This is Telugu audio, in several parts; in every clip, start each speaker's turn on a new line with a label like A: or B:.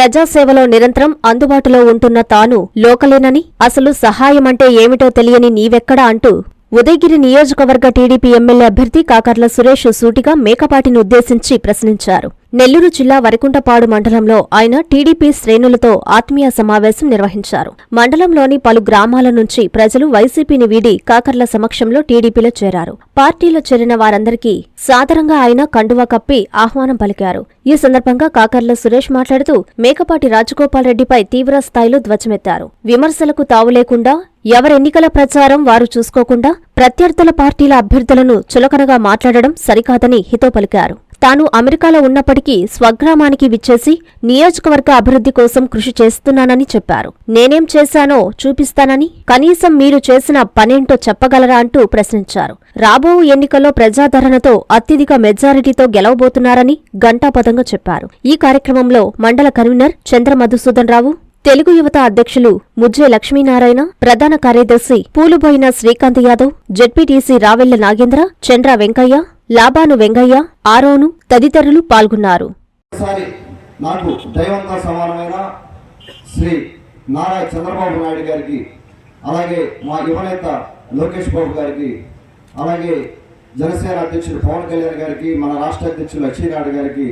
A: ప్రజాసేవలో నిరంతరం అందుబాటులో ఉంటున్న తాను లోకలేనని అసలు సహాయమంటే ఏమిటో తెలియని నీవెక్కడా అంటూ ఉదయగిరి నియోజకవర్గ టీడీపీ ఎమ్మెల్యే అభ్యర్థి కాకర్ల సురేష్ సూటిగా మేకపాటిని ఉద్దేశించి ప్రశ్నించారు. నెల్లూరు జిల్లా వరికుంటపాడు మండలంలో ఆయన టీడీపీ శ్రేణులతో ఆత్మీయ సమావేశం నిర్వహించారు. మండలంలోని పలు గ్రామాల నుంచి ప్రజలు వైసీపీని వీడి కాకర్ల సమక్షంలో టీడీపీలో చేరారు. పార్టీలో చేరిన వారందరికీ సాదరంగా ఆయన కండువా కప్పి ఆహ్వానం పలికారు. ఈ సందర్భంగా కాకర్ల సురేష్ మాట్లాడుతూ మేకపాటి రాజగోపాల్ రెడ్డిపై తీవ్ర స్థాయిలో ధ్వజమెత్తారు. విమర్శలకు తావు లేకుండా ఎవరెన్నికల ప్రచారం వారు చూసుకోకుండా ప్రత్యర్థుల పార్టీల అభ్యర్థులను చులకనగా మాట్లాడడం సరికాదని హితో పలికారు. తాను అమెరికాలో ఉన్నప్పటికీ స్వగ్రామానికి విచ్చేసి నియోజకవర్గ అభివృద్ధి కోసం కృషి చేస్తున్నానని చెప్పారు. నేనేం చేశానో చూపిస్తానని కనీసం మీరు చేసిన పనేంటో చెప్పగలరా అంటూ ప్రశ్నించారు. రాబో ఎన్నికల్లో ప్రజాదరణతో అత్యధిక మెజారిటీతో గెలవబోతున్నారని గంటాపదంగా చెప్పారు. ఈ కార్యక్రమంలో మండల కన్వీనర్ చంద్ర మధుసూదన్ రావు తెలుగు యువత అధ్యక్షులు ముజ్జే లక్ష్మీనారాయణ ప్రధాన కార్యదర్శి పూలుబోయిన శ్రీకాంత్ యాదవ్ జెడ్పీటీసీ రావెల్ల నాగేంద్ర చంద్ర వెంకయ్య లాబాను వెంగయ్య ఆరోను తదితరులు పాల్గొన్నారు.
B: ఒకసారి నాకు దైవంగా సమానమైన శ్రీ నారా చంద్రబాబు నాయుడు గారికి అలాగే మా యువనేత లోకేష్ బాబు గారికి అలాగే జనసేన అధ్యక్షుడు పవన్ కళ్యాణ్ గారికి మన రాష్ట్ర అధ్యక్షుడు లక్ష్మీనాయుడు గారికి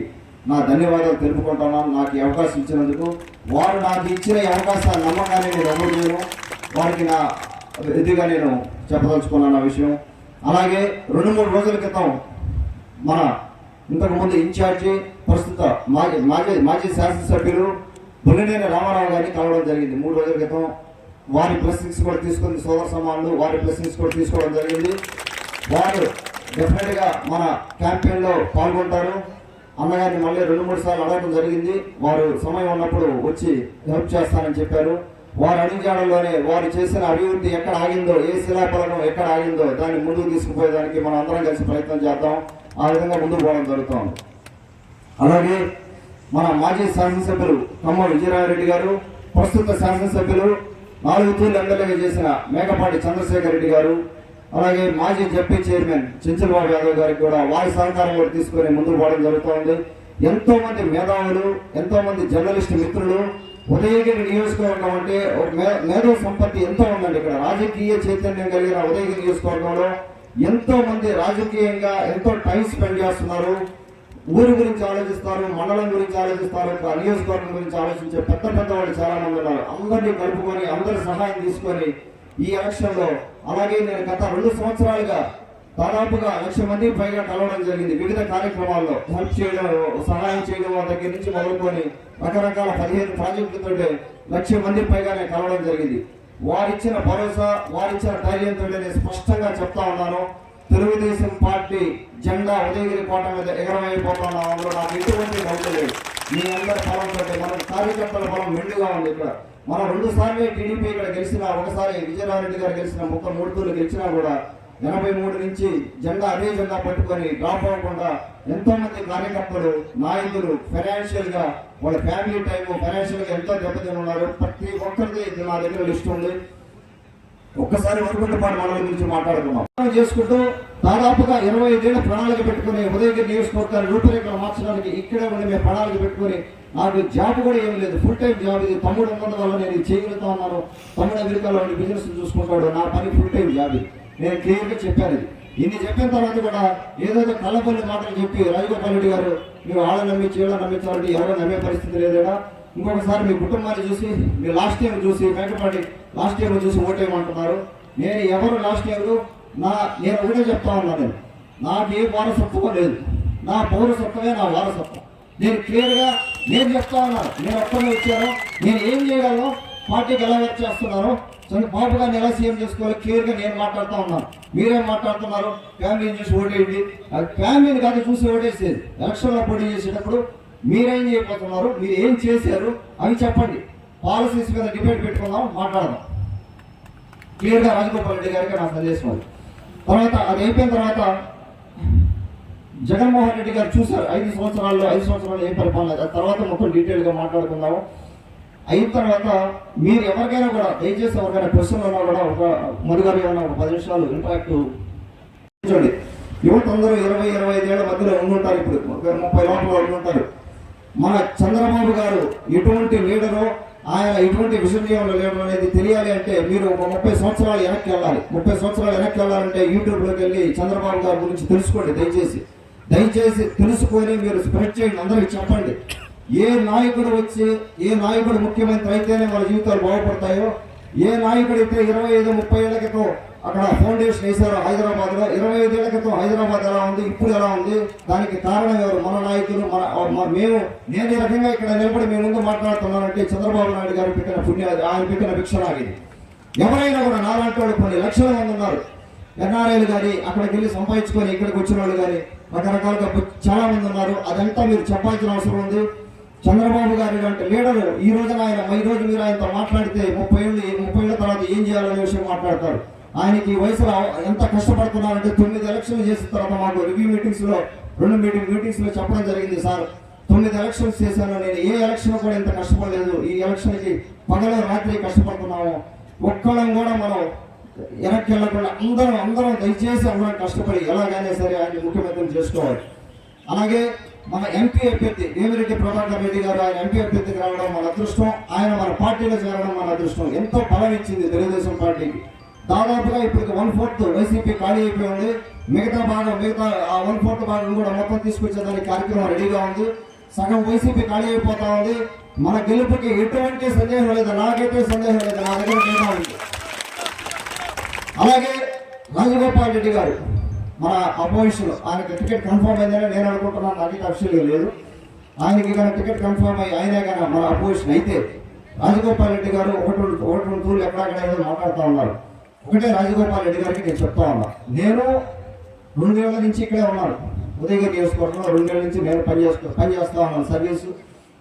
B: నా ధన్యవాదాలు తెలుపుకుంటున్నాను. నాకు ఈ అవకాశం ఇచ్చినందుకు వారు నాకు ఇచ్చిన ఈ అవకాశాన్ని నమ్మకాన్ని నేను అమలు వారికి నా ఇదిగా నేను చెప్పదలుచుకున్నాను ఆ విషయం. అలాగే రెండు మూడు రోజుల క్రితం మన ఇంతకుముందు ఇన్ఛార్జి ప్రస్తుత మాజీ మాజీ మాజీ శాసనసభ్యులు బుల్లినేని రామారావు గారిని కలవడం జరిగింది. మూడు రోజుల క్రితం వారి బ్లెస్సింగ్స్ కూడా తీసుకుంది. సోదర సమానులు వారి బ్లెస్సింగ్స్ కూడా తీసుకోవడం జరిగింది. వారు డెఫినెట్గా మన క్యాంపెయిన్లో పాల్గొంటారు. అన్నగారిని మళ్ళీ రెండు మూడు సార్లు అడగడం జరిగింది. వారు సమయం ఉన్నప్పుడు వచ్చి హెల్ప్ చేస్తానని చెప్పారు. వారు అడిగాడంలోనే వారు చేసిన అభివృద్ధి ఎక్కడ ఆగిందో ఏ శిలాఫలకం ఎక్కడ ఆగిందో దాన్ని ముందుకు తీసుకుపోయేదానికి మనం అందరం కలిసి ప్రయత్నం చేద్దాం. ఆ విధంగా ముందుకు పోవడం జరుగుతుంది. అలాగే మన మాజీ శాసనసభ్యులు కమ్మ విజయరామరెడ్డి గారు ప్రస్తుత శాసనసభ్యులు నాలుగు తూర్లు ఎమ్మెల్యేగా చేసిన మేకపాటి చంద్రశేఖర్ రెడ్డి గారు అలాగే మాజీ జడ్పీ చైర్మన్ చెంచలబాబు యాదవ్ గారికి కూడా వారి సహకారం కూడా తీసుకొని ముందుకు పోవడం జరుగుతోంది. ఎంతో మంది మేధావులు ఎంతో మంది జర్నలిస్ట్ మిత్రులు ఉదయగిరి నియోజకవర్గం అంటే ఒక మే- మేధో సంపత్తి ఎంతో ఉందండి ఇక్కడ. రాజకీయ చైతన్యం కలిగిన ఉదయగిరి నియోజకవర్గంలో ఎంతో మంది రాజకీయంగా ఎంతో టైం స్పెండ్ చేస్తున్నారు. ఊరి గురించి ఆలోచిస్తారు మండలం గురించి ఆలోచిస్తారు నియోజకవర్గం గురించి ఆలోచించే పెద్ద పెద్ద వాళ్ళు చాలా మంది ఉన్నారు. అందరినీ కలుపుకొని అందరి సహాయం తీసుకొని ఈ ఎలక్షన్లో అలాగే నేను గత రెండు సంవత్సరాలుగా దాదాపుగా లక్ష మంది పైగా కలవడం జరిగింది. వివిధ కార్యక్రమాల్లో హెల్ప్ చేయడం సహాయం చేయడం వాళ్ళ దగ్గర నుంచి మొదలుకొని రకరకాల పదిహేను ప్రాజెక్టులతో లక్ష మంది పైగా నేను కలవడం జరిగింది. వారిచ్చిన భరోసా వారిచ్చిన ధైర్యంతో నేను స్పష్టంగా చెప్తా ఉన్నాను. తెలుగుదేశం పార్టీ జెండా ఉదయగిరి కోట మీద ఎగరమైపోతున్నాం అందులో నాకు ఎటువంటి డౌట్ లేదు. మీ అందరి బలం కంటే మన కార్యకర్తల బలం మెండుగా ఉంది ఇక్కడ. మనం రెండు సార్లు టీడీపీ ఇక్కడ గెలిచిన ఒకసారి విజయనారెడ్డి గారు గెలిచిన ముక్క మూడుతులు గెలిచినా కూడా ఎనభై మూడు నుంచి జెండా అదే జెండా పట్టుకొని డ్రాప్ అవ్వకుండా ఎంతో మంది కార్యకర్తలు నాయకులు ఫైనాన్షియల్గా వాళ్ళ ఫ్యామిలీ టైం ఫైనాన్షియల్గా ఎంతో దెబ్బతిని ఉన్నారు ప్రతి ఒక్కరిది నా దగ్గర లిస్ట్ ఉంది. ఒక్కసారి వరకుంటపాడు మండలం గురించి మాట్లాడుకున్నాం చేసుకుంటూ దాదాపుగా ఇరవై ఐదేళ్ళ ప్రణాళిక పెట్టుకుని ఉదయగిరి నియోజకవర్గాన్ని రూపురేఖలు మార్చడానికి ఇక్కడే ఉండి మేము ప్రణాళిక పెట్టుకుని నాకు జాబ్ కూడా ఏం లేదు. ఫుల్ టైం జాబ్ ఇది. తమ్ముడు ఉన్నందు వల్ల నేను చేయగలుగుతా ఉన్నాను. తమ్ముడు అమెరికాలో బిజినెస్ చూసుకుంటాడు. నా పని ఫుల్ టైం జాబ్ ఇది. నేను క్లియర్గా చెప్పాను ఇన్ని చెప్పిన తర్వాత కూడా ఏదైతే కళ్ళపల్లి మాటలు చెప్పి రాజగోపాల్ రెడ్డి గారు మీరు ఆడ నమ్మించి వీళ్ళ నమ్మించాలంటే ఎవరో నమ్మే పరిస్థితి లేదేనా ఇంకొకసారి మీ కుటుంబాన్ని చూసి మీ లాస్ట్ టైం చూసి మేకపాటి లాస్ట్ టైం చూసి ఓటేయమంటున్నారు నేను ఎవరు లాస్ట్ టైం నా నేను ఒకటే చెప్తా ఉన్నాను నేను. నాకు ఏ వారసత్వం లేదు. నా పౌరసత్వమే నా వారసత్వం. నేను క్లియర్గా నేను చెప్తా ఉన్నాను నేను ఒక్కనే వచ్చాను. నేను ఏం చేయగలను? పార్టీకి ఎలా వర్క్ చేస్తున్నాను సో బాబు గారిని ఎలా సీఎం చేసుకోవాలి? క్లియర్గా నేను మాట్లాడుతూ ఉన్నాను. మీరేం మాట్లాడుతున్నారు? ఫ్యామిలీని చూసి ఓటేయండి. అది ఫ్యామిలీని కాదు చూసి ఓటేసేది. ఎలక్షన్లో పోటీ చేసేటప్పుడు మీరేం చేయబోతున్నారు? మీరు ఏం చేశారు అవి చెప్పండి. పాలసీస్ మీద డిబేట్ పెట్టుకుందాం మాట్లాడదాం. క్లియర్గా రాజగోపాల్ రెడ్డి గారికి నా సందేశం అది. తర్వాత అది అయిపోయిన తర్వాత జగన్మోహన్ రెడ్డి గారు చూశారు. ఐదు సంవత్సరాల్లో ఐదు సంవత్సరాలు ఏం పరిపాలన తర్వాత మొత్తం డీటెయిల్గా మాట్లాడుకుందాము. అయిన తర్వాత మీరు ఎవరికైనా కూడా దయచేసి ఎవరికైనా క్వశ్చన్ ఉన్నా కూడా ఒక మరుగారు ఏమన్నా ఒక పది నిమిషాలు ఇంపాక్ట్ చూడండి యువత అందరూ ఇరవై ఇరవై ఐదు మధ్యలో ఉండుంటారు ఇప్పుడు? ముప్పై లోపల ఉండుంటారు మన చంద్రబాబు గారు ఎటువంటి లీడరు ఆయన ఎటువంటి విషయం లేడు అనేది తెలియాలి అంటే మీరు ఒక ముప్పై సంవత్సరాలు వెనక్కి వెళ్ళాలి. ముప్పై సంవత్సరాలు వెనక్కి వెళ్ళాలంటే యూట్యూబ్లోకి వెళ్ళి చంద్రబాబు గారి గురించి తెలుసుకోండి దయచేసి. దయచేసి తెలుసుకొని మీరు స్ప్రెడ్ చేయండి అందరికి చెప్పండి. ఏ నాయకుడు వచ్చి ఏ నాయకుడు ముఖ్యమంత్రి అయితేనే వాళ్ళ జీవితాలు బాగుపడతాయో ఏ నాయకుడు అయితే ఇరవై ఐదు ముప్పై ఏళ్ళ క్రితం అక్కడ ఫౌండేషన్ వేశారు హైదరాబాద్లో ఇరవై ఐదు ఏళ్ళ క్రితం హైదరాబాద్ ఎలా ఉంది ఇప్పుడు ఎలా ఉంది దానికి కారణం ఎవరు? మన నాయకులు మన మేము నేను ఈ రకంగా ఇక్కడ నిలబడి మేము ముందు మాట్లాడుతున్నానంటే చంద్రబాబు నాయుడు గారు పెట్టిన పుణ్య ఆయన పెట్టిన భిక్ష నాగిది ఎవరైనా కూడా నాలాంటి వాళ్ళు కొన్ని లక్షల మంది ఉన్నారు. ఎన్ఆర్ఐలు కానీ అక్కడికి వెళ్ళి సంపాదించుకొని ఇక్కడికి వచ్చిన వాళ్ళు కానీ రకరకాలుగా చాలా మంది ఉన్నారు. అదంతా మీరు చెప్పాల్సిన అవసరం ఉంది. చంద్రబాబు గారి లాంటి లీడర్ ఈ రోజున ఆయన ఈ రోజు మీరు ఆయనతో మాట్లాడితే ముప్పై ఏళ్ళు ముప్పై ఏళ్ళ తర్వాత ఏం చేయాలనే విషయం మాట్లాడతారు. ఆయనకి ఈ వయసులో ఎంత కష్టపడుతున్నారంటే తొమ్మిది ఎలక్షన్లు చేసిన తర్వాత మాకు రివ్యూ మీటింగ్స్లో రెండు మీటింగ్ మీటింగ్స్లో చెప్పడం జరిగింది సార్. తొమ్మిది ఎలక్షన్స్ చేశాను నేను ఏ ఎలక్షన్ కూడా ఇంత కష్టపడలేదు. ఈ ఎలక్షన్కి పగలు రాత్రి కష్టపడుతున్నాము. ఒక్కడం కూడా మనం వెనక్కి వెళ్ళకుండా అందరం అందరం దయచేసి అందరం కష్టపడి ఎలాగైనా సరే ఆయన ముఖ్యమంత్రిని చేసుకోవాలి. అలాగే మన ఎంపీ అభ్యర్థి వేమిరెడ్డి ప్రభాకర్ రెడ్డి గారు ఆయన ఎంపీ అభ్యర్థికి రావడం మన అదృష్టం. ఆయన మన పార్టీలో చేరడం మన అదృష్టం. ఎంతో బలం ఇచ్చింది తెలుగుదేశం పార్టీకి. దాదాపుగా ఇప్పటికి వన్ ఫోర్త్ వైసీపీ ఖాళీ అయిపోయి ఉంది. మిగతా భాగం మిగతా ఆ వన్ ఫోర్త్ భాగం కూడా మొత్తం తీసుకొచ్చేదానికి కార్యక్రమం రెడీగా ఉంది. సగం వైసీపీ ఖాళీ అయిపోతా ఉంది. మన గెలుపుకి ఎటువంటి సందేహం లేదు. నాకైతే సందేహం లేదు. నా దగ్గర ఉంది. అలాగే రాజగోపాల్ రెడ్డి గారు మన అపోజిషన్ ఆయనకి టికెట్ కన్ఫర్మ్ అయిందని నేను అనుకుంటున్నాను నాకైతే అఫీషియల్గా లేదు. ఆయనకి కానీ టికెట్ కన్ఫర్మ్ అయ్యి ఆయనే కానీ మన అపోజిషన్ అయితే రాజగోపాల్ రెడ్డి గారు ఒకటి రెండు ఒకటి రెండు తూర్లు ఎక్కడెక్కడ ఏదో మాట్లాడుతూ ఉన్నారు. ఒకటే రాజగోపాల్ రెడ్డి గారికి నేను చెప్తా ఉన్నా. నేను రెండేళ్ళ నుంచి ఇక్కడే ఉన్నాను. ఉదయగిరి నియోజకవర్గంలో రెండేళ్ళ నుంచి నేను పని చేస్తూ ఉన్నాను. సర్వీసు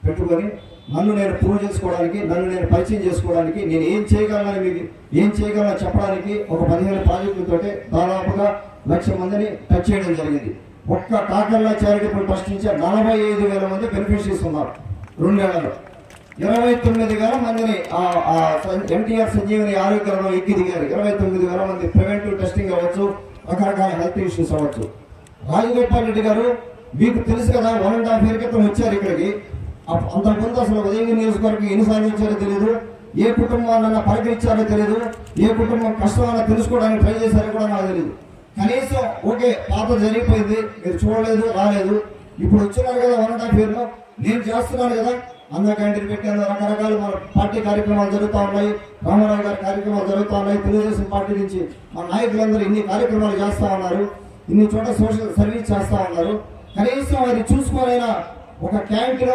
B: పెట్టుకొని నన్ను నేను ప్రూవ్ చేసుకోవడానికి నన్ను నేను పరిచయం చేసుకోవడానికి నేను ఏం చేయగలనని మీకు ఏం చేయగలను చెప్పడానికి ఒక పదిహేను ప్రాజెక్టులతో దాదాపుగా లక్ష మందిని టచ్ చేయడం జరిగింది. ఒక్క కాకర్ల చారిటబుల్ ట్రస్ట్ నుంచి నలభై ఐదు వేల మంది బెనిఫిషరీస్ ఉన్నారు రెండేళ్ళలో ఇరవై తొమ్మిది వేల మందిని ఎన్టీఆర్ సంజీవని ఆరోగ్య రంగం ఎక్కి దిగారు. ఇరవై తొమ్మిది వేల మంది ప్రివెంటివ్ టెస్టింగ్ అవ్వచ్చు రకరకాల హెల్త్ ఇష్యూస్ అవ్వచ్చు. రాజగోపాల్ రెడ్డి గారు మీకు తెలుసు కదా వన్ అండ్ హాఫ్ ఇయర్ క్రితం వచ్చారు ఇక్కడికి. అప్- అంతకుముందు అసలు ఉదయం నియోజకవర్గం ఎన్ని సాధించారో తెలియదు ఏ కుటుంబాన్ని పలకరించారో తెలియదు ఏ కుటుంబం కష్టమన్నా తెలుసుకోవడానికి ట్రై చేశారో కూడా నాకు తెలియదు కనీసం ఓకే పాత జరిగిపోయింది మీరు చూడలేదు రాలేదు. ఇప్పుడు వచ్చినారు కదా వన్ అండ్ హాఫ్ ఇయర్లో నేను చేస్తున్నాను కదా. అన్న క్యాంటీన్ పెట్టాను రకరకాల మన పార్టీ కార్యక్రమాలు జరుగుతూ ఉన్నాయి. రామారావు గారి కార్యక్రమాలు జరుగుతూ ఉన్నాయి. తెలుగుదేశం పార్టీ నుంచి మా నాయకులందరూ ఇన్ని కార్యక్రమాలు చేస్తూ ఉన్నారు. ఇన్ని చోట సోషల్ సర్వీస్ చేస్తూ ఉన్నారు. కనీసం అది చూసుకోలేనా? ఒక క్యాంటీన్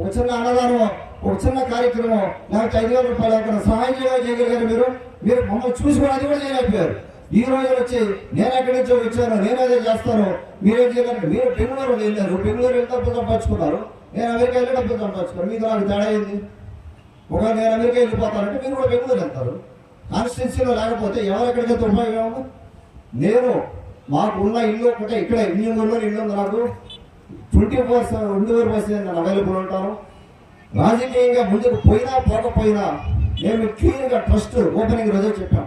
B: ఒక చిన్న అన్నదానం ఒక చిన్న కార్యక్రమం లేకపోతే ఐదు వేల రూపాయలు సహాయం చేయడం చేయగలిగారు మీరు? మీరు మమ్మల్ని చూసుకొని అది కూడా చేయలేకపోయారు. ఈ రోజు వచ్చి నేను ఎక్కడి నుంచో వచ్చాను నేను అదే చేస్తాను మీరేం చేయాలంటే మీరు బెంగళూరు వెళ్ళారు. బెంగళూరు వెళ్ళి డబ్బులు సంపాదించుకున్నారు. నేను అమెరికా వెళ్ళి డబ్బులు సంపాదించుకున్నాను. మీకు నాకు తేడా అయింది ఒకవేళ నేను అమెరికా వెళ్ళిపోతానంటే మీరు కూడా బెంగళూరు వెళ్తారు. కాన్స్టిట్యున్సీలో లేకపోతే ఎవరు ఎక్కడికైతే ఉపయోగం నేను మాకు ఉన్న ఇల్లు ఒకటే ఇక్కడ. ఇంజనీర్లో ఇల్లు ఉంది నాకు. ట్వంటీ ఫోర్ రెండు వేల పర్సెంట్ నేను అవైలబుల్ ఉంటాను. రాజకీయంగా ముందుకు పోయినా పోకపోయినా మేము క్లియర్గా ట్రస్ట్ ఓపెనింగ్ రోజే చెప్పాం